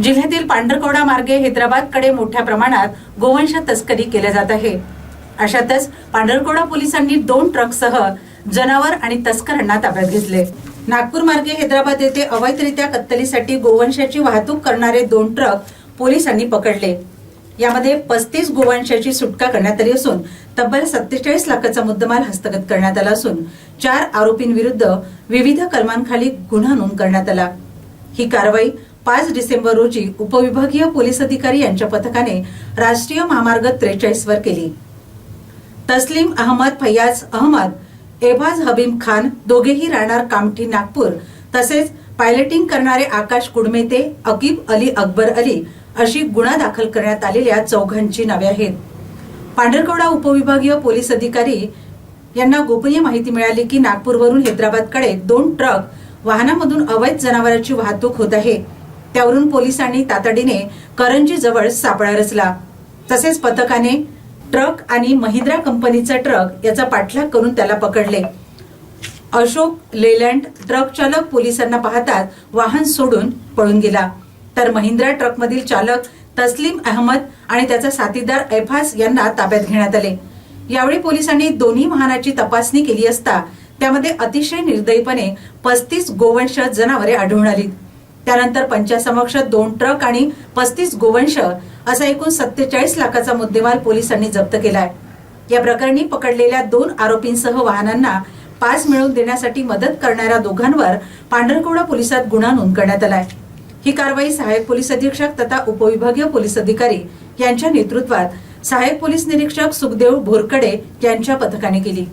जिल्ह्यातील पांढरकवडा मार्गे हैदराबादकडे मोठ्या प्रमाणात गोवंश तस्करी केल्या जात आहे. अशातच पांढरकवडा पोलिसांनी दोन ट्रकसह जनावर आणि तस्करांना ताब्यात घेतले. नागपूर मार्गे हैदराबाद येथे अवैधरित्या कत्तलीसाठी गोवंशाची वाहतूक करणारे दोन ट्रक पोलिसांनी पकडले. यामध्ये पस्तीस गोवंशाची सुटका करण्यात आली असून तब्बल सत्तेचाळीस लाखाचा मुद्देमाल हस्तगत करण्यात आला असून चार आरोपींविरुद्ध विविध कलमांखाली गुन्हा नोंद करण्यात आला. ही कारवाई पाच डिसेंबर रोजी उपविभागीय पोलीस अधिकारी यांच्या पथकाने राष्ट्रीय महामार्ग त्रेचाळीस वर केली. तस्लीम अहमद फैयाज अहमद एबाज हबीब खान दोघेही राहणार कामठी नागपूर तसेच पायलटिंग करणारे आकाश कुडमेते अकीब अली अकबर अली अशी गुन्हा दाखल करण्यात आलेल्या चौघांची नावे आहेत. पांढरकवडा उपविभागीय पोलीस अधिकारी यांना गोपनीय माहिती मिळाली की नागपूरवरून हैदराबादकडे दोन ट्रक वाहनामधून अवैध जनावरांची वाहतूक होत आहे. त्यावरून पोलिसांनी तातडीने करंजी जवळ सापळा रचला. तसेच पथकाने ट्रक आणि महिंद्रा कंपनीचा ट्रक याचा पाठलाग करून त्याला पकडले. अशोक लेलँड ट्रक चालक पोलिसांना पाहताच वाहन सोडून पळून गेला. तर महिंद्रा ट्रकमधील चालक तस्लीम अहमद आणि त्याचा साथीदार ऐफास यांना ताब्यात घेण्यात आले. यावेळी पोलिसांनी दोन्ही वाहनाची तपासणी केली असता त्यामध्ये अतिशय निर्दयीपणे पस्तीस गोवंश जनावरे आढळून आली. त्यानंतर पंचासमक्ष दोन ट्रक आणि पस्तीस गोवंश असा एकूण सत्तेचाळीस लाखाचा मुद्देमाल पोलिसांनी जप्त केलाय. या प्रकरणी पकडलेल्या दोन आरोपींसह वाहनांना पास मिळवून देण्यासाठी मदत करणाऱ्या दोघांवर पांढरकवडा पोलिसात गुन्हा नोंद करण्यात आलाय. ही कारवाई सहाय्यक पोलीस अधीक्षक तथा उपविभागीय पोलीस अधिकारी यांच्या नेतृत्वात सहाय्यक पोलीस निरीक्षक सुखदेव भोरकडे यांच्या पथकाने केली.